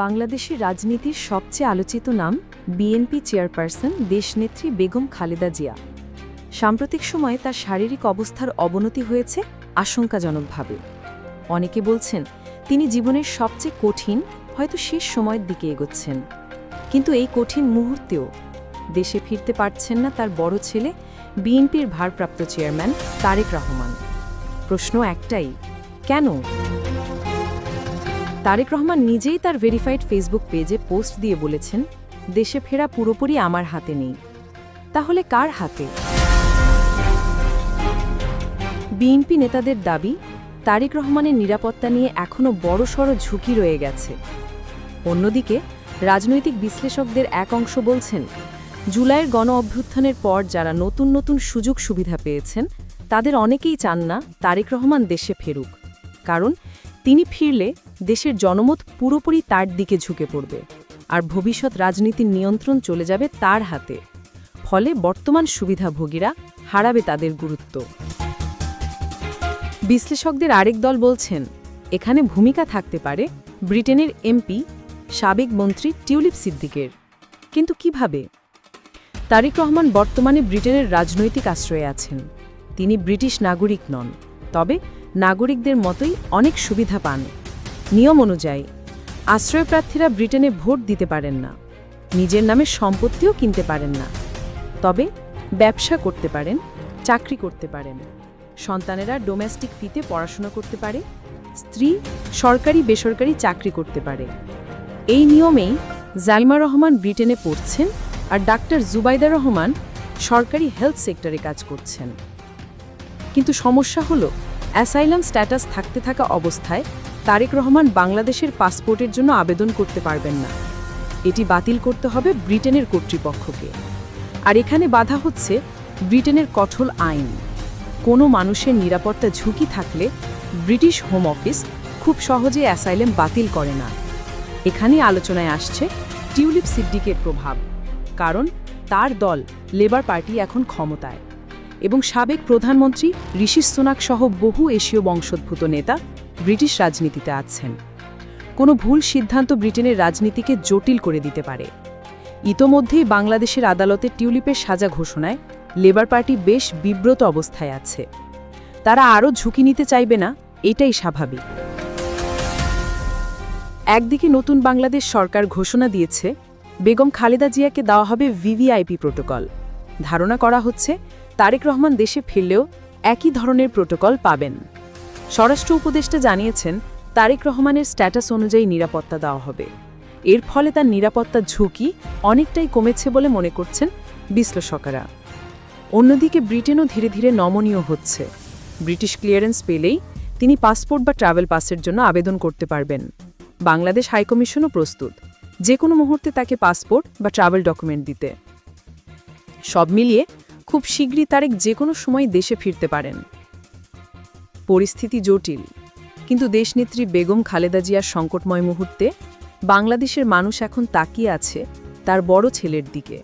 বাংলাদেশের রাজনীতির সবচেয়ে আলোচিত নাম বিএনপি চেয়ারপারসন দেশনেত্রী বেগম খালেদা জিয়া। সাম্প্রতিক সময়ে তার শারীরিক অবস্থার অবনতি হয়েছে আশঙ্কাজনকভাবে। অনেকে বলছেন, তিনি জীবনের সবচেয়ে কঠিন, হয়তো শেষ সময়ের দিকে এগোচ্ছেন। কিন্তু এই কঠিন মুহূর্তেও দেশে ফিরতে পারছেন না তার বড় ছেলে বিএনপির ভারপ্রাপ্ত চেয়ারম্যান তারেক রহমান। প্রশ্ন একটাই, কেন? তারেক রহমান নিজেই তার ভেরিফাইড ফেসবুক পেজে পোস্ট দিয়ে বলেছেন, দেশে ফেরা পুরোপুরি আমার হাতে নেই। তাহলে কার হাতে? বিএনপি নেতাদের দাবি, তারেক রহমানের নিরাপত্তা নিয়ে এখনও বড়সড় ঝুঁকি রয়ে গেছে। অন্যদিকে, রাজনৈতিক বিশ্লেষকদের এক অংশ বলছেন, জুলাইয়ের গণ অভ্যুত্থানের পর যারা নতুন নতুন সুযোগ সুবিধা পেয়েছেন, তাদের অনেকেই চান না তারেক রহমান দেশে ফেরুক। কারণ, তিনি ফিরলে দেশের জনমত পুরোপুরি তার দিকে ঝুঁকে পড়বে আর ভবিষ্যৎ রাজনীতির নিয়ন্ত্রণ চলে যাবে তার হাতে। ফলে বর্তমান সুবিধাভোগীরা হারাবে তাদের গুরুত্ব। বিশ্লেষকদের আরেক দল বলছেন, এখানে ভূমিকা থাকতে পারে ব্রিটেনের এমপি, সাবেক মন্ত্রী টিউলিপ সিদ্দিকের। কিন্তু কীভাবে? তারিক রহমান বর্তমানে ব্রিটেনের রাজনৈতিক আশ্রয়ে আছেন। তিনি ব্রিটিশ নাগরিক নন, তবে নাগরিকদের মতোই অনেক সুবিধা পান। নিয়ম অনুযায়ী, আশ্রয়প্রার্থীরা ব্রিটেনে ভোট দিতে পারেন না, নিজের নামে সম্পত্তিও কিনতে পারেন না। তবে ব্যবসা করতে পারেন, চাকরি করতে পারেন। সন্তানেরা ডোমেস্টিক ফিতে পড়াশোনা করতে পারে, স্ত্রী সরকারি বেসরকারি চাকরি করতে পারে। এই নিয়মেই জালমা রহমান ব্রিটেনে পড়ছেন আর ডাক্তার জুবাইদা রহমান সরকারি হেলথ সেক্টরে কাজ করছেন। কিন্তু সমস্যা হলো, অ্যাসাইলাম স্ট্যাটাস থাকতে থাকা অবস্থায় তারেক রহমান বাংলাদেশের পাসপোর্টের জন্য আবেদন করতে পারবেন না। এটি বাতিল করতে হবে ব্রিটেনের কর্তৃপক্ষকে। আর এখানে বাধা হচ্ছে ব্রিটেনের কঠোর আইন। কোনো মানুষের নিরাপত্তা ঝুঁকি থাকলে ব্রিটিশ হোম অফিস খুব সহজে অ্যাসাইলেম বাতিল করে না। এখানেই আলোচনায় আসছে টিউলিপ সিদ্দিকের প্রভাব, কারণ তার দল লেবার পার্টি এখন ক্ষমতায়। এবং সাবেক প্রধানমন্ত্রী ঋষি সোনাক সহ বহু এশীয় বংশোদ্ভূত নেতা ব্রিটিশ রাজনীতিতে আছেন। কোনো ভুল সিদ্ধান্ত ব্রিটেনের রাজনীতিকে জটিল করে দিতে পারে। ইতোমধ্যেই বাংলাদেশের আদালতে টিউলিপের সাজা ঘোষণায় লেবার পার্টি বেশ বিব্রত অবস্থায় আছে। তারা আরও ঝুঁকি নিতে চাইবে না, এটাই স্বাভাবিক। একদিকে নতুন বাংলাদেশ সরকার ঘোষণা দিয়েছে, বেগম খালেদা জিয়াকে দেওয়া হবে ভিভিআইপি প্রোটোকল। ধারণা করা হচ্ছে, তারেক রহমান দেশে ফিরলেও একই ধরনের প্রোটোকল পাবেন। স্বরাষ্ট্র উপদেষ্টা জানিয়েছেন, তারেক রহমানের স্ট্যাটাস অনুযায়ী নিরাপত্তা দেওয়া হবে। এর ফলে তার নিরাপত্তা ঝুঁকি অনেকটাই কমেছে বলে মনে করছেন বিশ্লেষকেরা। অন্যদিকে ব্রিটেনও ধীরে ধীরে নমনীয় হচ্ছে। ব্রিটিশ ক্লিয়ারেন্স পেলেই তিনি পাসপোর্ট বা ট্রাভেল পাসের জন্য আবেদন করতে পারবেন। বাংলাদেশ হাইকমিশনও প্রস্তুত, যে কোনো মুহূর্তে তাকে পাসপোর্ট বা ট্রাভেল ডকুমেন্ট দিতে। সব মিলিয়ে খুব শীঘ্রই তারেক যে কোনো সময় দেশে ফিরতে পারেন। পরিস্থিতি জটিল। কিন্তু দেশনেত্রী বেগম খালেদা জিয়ার সংকটময় মুহূর্তে বাংলাদেশের মানুষ এখন তাকিয়ে আছে তার বড় ছেলের দিকে।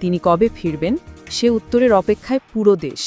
তিনি কবে ফিরবেন সে উত্তরের অপেক্ষায় পুরো দেশ।